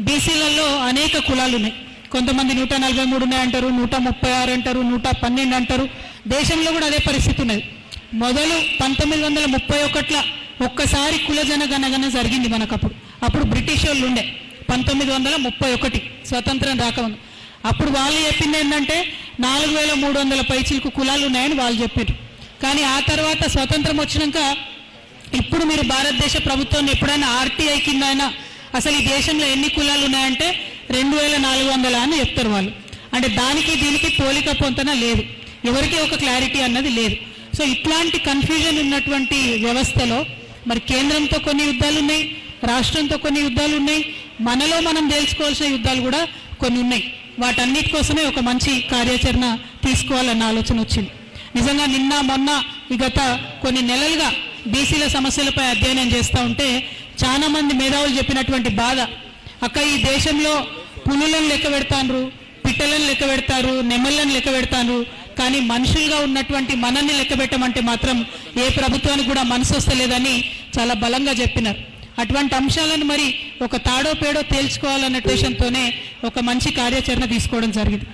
బీసీలలో అనేక కులాలు ఉన్నాయి కొంతమంది నూట నలభై మూడు ఉన్నాయి అంటారు నూట ముప్పై ఆరు అంటారు నూట పన్నెండు అంటారు. దేశంలో కూడా అదే పరిస్థితి ఉన్నది. మొదలు పంతొమ్మిది వందల ముప్పై ఒకట్ల ఒక్కసారి కుల జనగణగణ జరిగింది మనకు అప్పుడు అప్పుడు బ్రిటిష్ వాళ్ళు ఉండే. పంతొమ్మిది వందల ముప్పై ఒకటి స్వతంత్రం రాకముందు. అప్పుడు వాళ్ళు చెప్పింది ఏంటంటే నాలుగు వేల మూడు వందల పైచిలకు కులాలు ఉన్నాయని వాళ్ళు చెప్పారు. కానీ ఆ తర్వాత స్వతంత్రం వచ్చినాక ఇప్పుడు మీరు భారతదేశ ప్రభుత్వాన్ని ఎప్పుడైనా ఆర్టీఐ కింద అయినా అసలు ఈ దేశంలో ఎన్ని కులాలు ఉన్నాయంటే రెండు వేల నాలుగు వందల అని చెప్తారు వాళ్ళు. అంటే దానికి దీనికి పోలిక పొంతన లేదు. ఎవరికి ఒక క్లారిటీ అన్నది లేదు. సో ఇట్లాంటి కన్ఫ్యూజన్ ఉన్నటువంటి వ్యవస్థలో మరి కేంద్రంతో కొన్ని యుద్ధాలు ఉన్నాయి రాష్ట్రంతో కొన్ని యుద్ధాలు ఉన్నాయి మనలో మనం తెలుసుకోవాల్సిన యుద్ధాలు కూడా కొన్ని ఉన్నాయి. వాటన్నిటి కోసమే ఒక మంచి కార్యాచరణ తీసుకోవాలన్న ఆలోచన వచ్చింది. నిజంగా నిన్న మొన్న ఈ గత కొన్ని నెలలుగా బీసీల సమస్యలపై అధ్యయనం చేస్తూ ఉంటే చాలా మంది మేధావులు చెప్పినటువంటి బాధ అక్క ఈ దేశంలో పులులను లెక్క పెడతాను పిట్టలను లెక్క పెడతారు నెమళ్ళను లెక్క పెడతారు కానీ మనుషులుగా ఉన్నటువంటి మనల్ని లెక్క పెట్టమంటే మాత్రం ఏ ప్రభుత్వానికి కూడా మనసు వస్తలేదని చాలా బలంగా చెప్పినారు. అటువంటి అంశాలను మరి ఒక తాడో పేడో తేల్చుకోవాలన్న ఉద్దేశంతోనే ఒక మంచి కార్యాచరణ తీసుకోవడం జరిగింది.